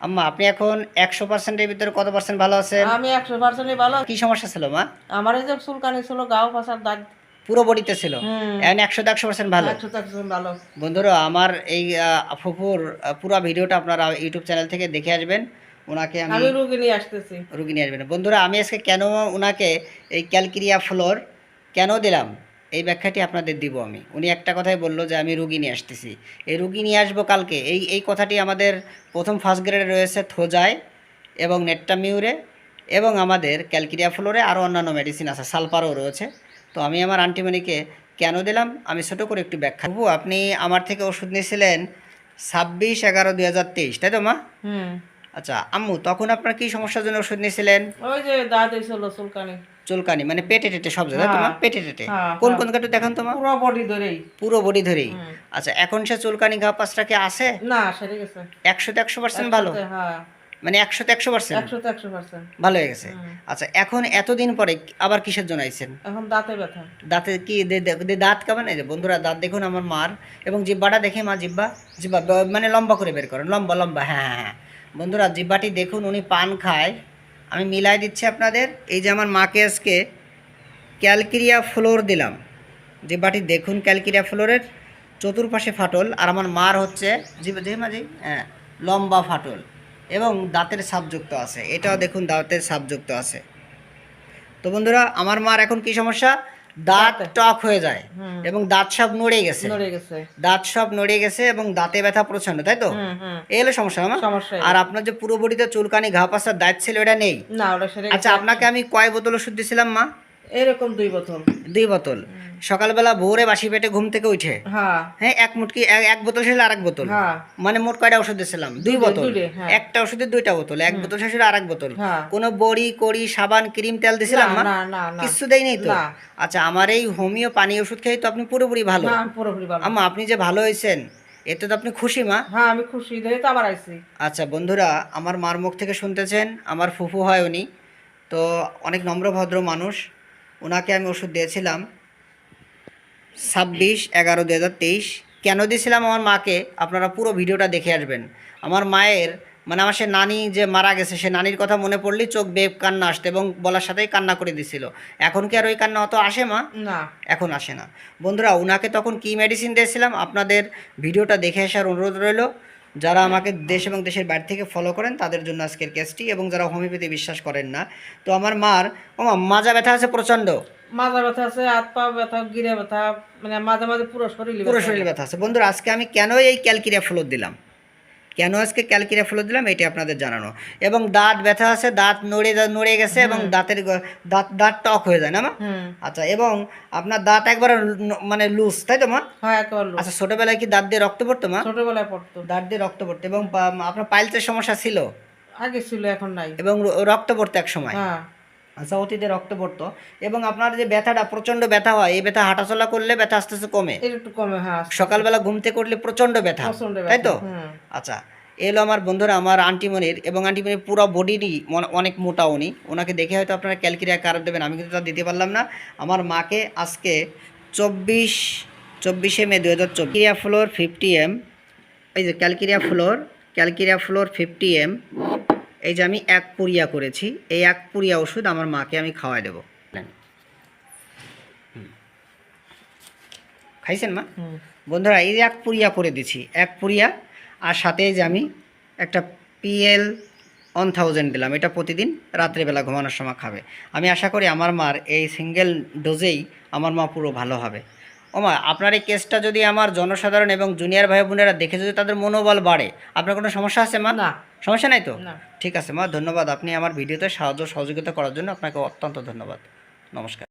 আম্মা আপনি এখন একশো পার্সেন্টের ভিতরে কত পার্সেন্ট ভালো আছেন? আমি একশো পার্সেন্টই ভালো কি সমস্যা ছিল মা? আমার এই যে চুলকানি ছিল গাও পাশার দাগ। পুরো বডিতে ছিল? এখন একশো একশো পার্সেন্ট ভালো ভালো। বন্ধুরা আমার এই ফুফুর পুরো ভিডিওটা আপনারা ইউটিউব চ্যানেল থেকে দেখে আসবেন। ওনাকে আমি আমি রুগী নিয়ে আসতেছি। রুগী নিয়ে আসবেন। বন্ধুরা আমি আজকে কেন ওনাকে এই ক্যালকিরিয়া ফ্লোর কেন দিলাম? এই ব্যাখ্যাটি আপনাদের দিব আমি। উনি একটা কথাই বলল যে আমি রুগী নিয়ে আসতেছি। এই রুগী নিয়ে আসব কালকে। এই এই কথাটি আমাদের প্রথম ফার্স্ট গ্রেডে রয়েছে থোজায় এবং নেট্টামিউরে এবং আমাদের ক্যালকিরিয়া ফ্লোরে আরও অন্যান্য মেডিসিন আছে সালপারও রয়েছে। তো আমি আমার আন্টিমণিকে কেন দিলাম? আমি ছোটো করে একটু ব্যাখ্যা করব। আপনি আমার থেকে ওষুধ নিয়েছিলেন ছাব্বিশ এগারো দুই হাজার তেইশ তাই তো মা? হুম। আচ্ছা আম্মু তখন আপনার কি সমস্যার জন্য ওষুধ নিয়েছিলেন? ওই যে দাঁত চুলকানি চুলকানি মানে পেটে টেটে সব জায়গায় হ্যাঁ। তোমার পেটে টেটে। হ্যাঁ, কোন হ্যাঁ। কোন কাটু দেখান তোমার? পুরো বডি ধরেই। পুরো বডি ধরেই। আচ্ছা এখন সে চুলকানি ঘা পাঁচটা কি আছে? না সেরে গেছে। একশোতে একশো পার্সেন্ট ভালো? হ্যাঁ। মানে একশোতে একশো পার্সেন্ট একশোতে একশো পার্সেন্ট ভালো হয়ে গেছে। আচ্ছা এখন এতদিন পরে আবার কিসের জন্য আইছেন? এখন দাঁতে ব্যথা। দাঁতে কি দে- দাঁত কেমন? এই যে বন্ধুরা দাঁত দেখুন আমার মার এবং জিব্বাটা দেখে মা জিব্বা জিব্বা মানে লম্বা করে বের করেন লম্বা লম্বা হ্যাঁ হ্যাঁ হ্যাঁ। বন্ধুরা জিব্বাটি দেখুন উনি পান খায়। আমি মিলাই দিচ্ছি আপনাদের। এই যে আমার মাকে আজকে ক্যালকিরিয়া ফ্লোর দিলাম। যে বাটি দেখুন ক্যালকিরিয়া ফ্লোরের চতুর্পাশে ফাটল, আর আমার মার হচ্ছে যে মাঝেই হ্যাঁ লম্বা ফাটল এবং দাঁতের সাপযুক্ত আছে। এটাও দেখুন দাঁতের সাপযুক্ত আছে। তো বন্ধুরা, আমার মার এখন কি সমস্যা? দাঁত টক হয়ে যায় এবং দাঁত সব নড়ে গেছে। দাঁত সব নড়ে গেছে এবং দাঁতে ব্যথা প্রচণ্ড তাই তো? এই হলো সমস্যা আমার সমস্যা আর আপনার যে পুরো বডিতে চুলকানি ঘা পাশার দাঁত ছিল এটা নেই। আচ্ছা আপনাকে আমি কয় বোতল ওষুধ দিয়েছিলাম মা? এরকম দুই বোতল। দুই বোতল। সকালবেলা ভোরে বাসি পেটে ঘুম থেকে উঠে হ্যাঁ। হ্যাঁ এক মুটকি এক- বোতল শেষে আর এক বোতল। হ্যাঁ। মানে মোট কয়টা ওষুধ দিয়েছিলাম? দুই বোতল। হ্যাঁ। একটা ওষুধের দুইটা বোতল এক বোতল শেষে আর এক বোতল। কোনো বড়ি কড়ি সাবান ক্রিম তেল দিয়েছিলাম না কিছু দেয় নেই তো আচ্ছা আমার এই হোমিও পানি ওষুধ খেয়ে তো আপনি পুরোপুরি ভালো। পুরোপুরি ভালো। আম্মা আপনি যে ভালো হয়েছেন এতে তো আপনি খুশি মা। হ্যাঁ আমি খুশি তো আবার আইছি। আচ্ছা বন্ধুরা আমার মার মুখ থেকে শুনতেছেন আমার ফুফু হয় উনি তো অনেক নম্র ভদ্র মানুষ। ওনাকে আমি ওষুধ দিয়েছিলাম ছাব্বিশ এগারো দু হাজার তেইশ। কেন দিয়েছিলাম আমার মাকে? আপনারা পুরো ভিডিওটা দেখে আসবেন। আমার মায়ের মানে আমার সে নানি যে মারা গেছে সে নানির কথা মনে পড়লেই চোখ বেব কান্না আসতো এবং বলার সাথেই কান্না করে দিছিল এখন কি আর ওই কান্না অত আসে মা? না। এখন আসে না। বন্ধুরা ওনাকে তখন কি মেডিসিন দিয়েছিলাম? আপনাদের ভিডিওটা দেখে আসার অনুরোধ রইল। যারা আমাকে দেশ এবং দেশের বাইরে থেকে ফলো করেন তাদের জন্য আজকের কেসটি এবং যারা হোমিওপ্যাথি বিশ্বাস করেন না। তো আমার মার ও মাজা ব্যথা আছে প্রচণ্ড মাজা ব্যথা আছে হাত পা ব্যথা গিরে ব্যথা মানে মাঝে মাঝে পুরো শরীর পুরো শরীর ব্যথা আছে। বন্ধুরা আজকে আমি কেন এই ক্যালকিরিয়া ফ্লোর দিলাম? কেন আজকে ক্যালকিরিয়া ফ্লোর দিলাম এটি আপনাদের জানানো। এবং দাঁত ব্যথা আছে দাঁত নড়ে নড়ে গেছে এবং দাঁতের দাঁত দাঁত টক হয়ে যায় না মা? আচ্ছা এবং আপনার দাঁত একবার মানে লুজ তাই তো মা? হ্যাঁ আচ্ছা ছোটবেলায় কি দাঁত দিয়ে রক্ত পড়তো মা? ছোটবেলায় পড়তো। দাঁত দিয়ে রক্ত পড়তো এবং আপনার পাইলসের সমস্যা ছিল? আগে ছিল এখন নাই। এবং রক্ত পড়তো এক সময়? হ্যাঁ। আচ্ছা অতীতে রক্ত পড়তো এবং আপনার যে ব্যথাটা প্রচণ্ড ব্যথা হয় এই ব্যথা হাঁটাচলা করলে ব্যথা আস্তে আস্তে কমে। একটু কমে হ্যাঁ সকালবেলা ঘুমতে করলে প্রচণ্ড ব্যথা। তাই তো? হুম। আচ্ছা এলো আমার বন্ধুরা আমার আন্টিমনির এবং আন্টিমনির পুরো বডিরই মন- অনেক মোটা উনি। ওনাকে দেখে হয়তো আপনারা ক্যালকিরিয়া কার্ড দেবেন আমি কিন্তু তা দিতে পারলাম না। আমার মাকে আজকে চব্বিশ চব্বিশে মে দু হাজার চব্বিশ ফ্লোর ফিফটি এম এই যে ক্যালকিরিয়া ফ্লোর ক্যালকিরিয়া ফ্লোর ফিফটি এম এই যে আমি এক পুরিয়া করেছি এই এক পুরিয়া ওষুধ আমার মাকে আমি খাওয়াই দেবো। খাইছেন মা? বন্ধুরা এই যে এক পুরিয়া করে দিছি এক পুরিয়া আর সাথে যে আমি একটা পিএল ওয়ান থাউজেন্ড দিলাম এটা প্রতিদিন রাত্রেবেলা ঘুমানোর সময় খাবে। আমি আশা করি আমার মার এই সিঙ্গেল ডোজেই আমার মা পুরো ভালো হবে। ওমা আপনার এই কেসটা যদি আমার জনসাধারণ এবং জুনিয়র ভাই বোনেরা দেখে যদি তাদের মনোবল বাড়ে আপনার কোনো সমস্যা আছে মা? না। সমস্যা নাই তো? ঠিক আছে মা ধন্যবাদ। আপনি আমার ভিডিওতে সাহায্য সহযোগিতা করার জন্য আপনাকে অত্যন্ত ধন্যবাদ। নমস্কার।